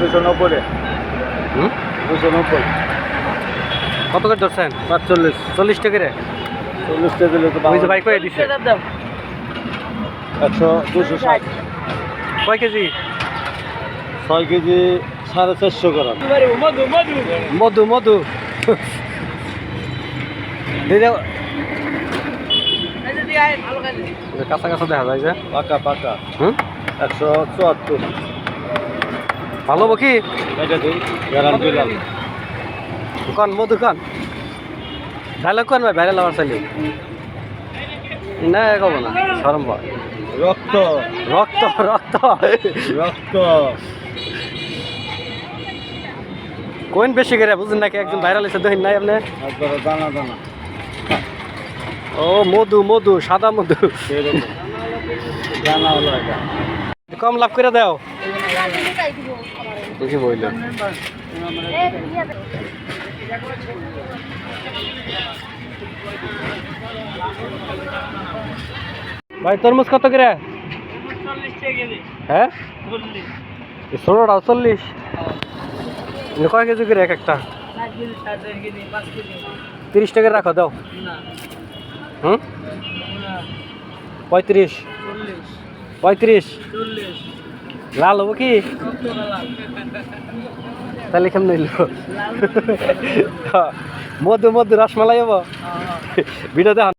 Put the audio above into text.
দুশো নব্বই দুশো নব্বই। কত করে ধরছেন? পাঁচচল্লিশ। চল্লিশ টাকা রে। চল্লিশ টাকা তো বাইক করে দিছে। একশো দুশো ষাট। কয় কেজি? ছয় কেজি সাড়ে চারশো গ্রাম। মধু মধু। কাঁচা কাঁচা দেখা যায় যে। পাকা পাকা। হুম? একশো চুয়াত্তর। ভালো বকি? এটা দিই গ্যারান্টি লাল দোকান মধু দোকান ডায়লগ কোন ভাই ভাইরাল আমার চাইলে? না কব না সরম রক্ত। রক্ত রক্ত। রক্ত। কোন বেশি করে বুঝুন নাকি একজন ভাইরাল এসে দেখেন নাই আপনি? একবারে দানা দানা। ও মধু মধু সাদা মধু। দানা হলো এটা। কম লাভ করে দাও। বুঝি বইল। ভাই, তরমুজ কত করে? হ্যাঁ? ষোলোটা, চল্লিশ? কয় কেজি করে এক একটা? তিরিশ টাকা রাখো, দাও। হুম? পঁয়ত্রিশ। পঁয়ত্রিশ? লাল হব কি? তাহলে কেমন হইল? মধু মধু রসমালাই হব? ভিডিও দেখান।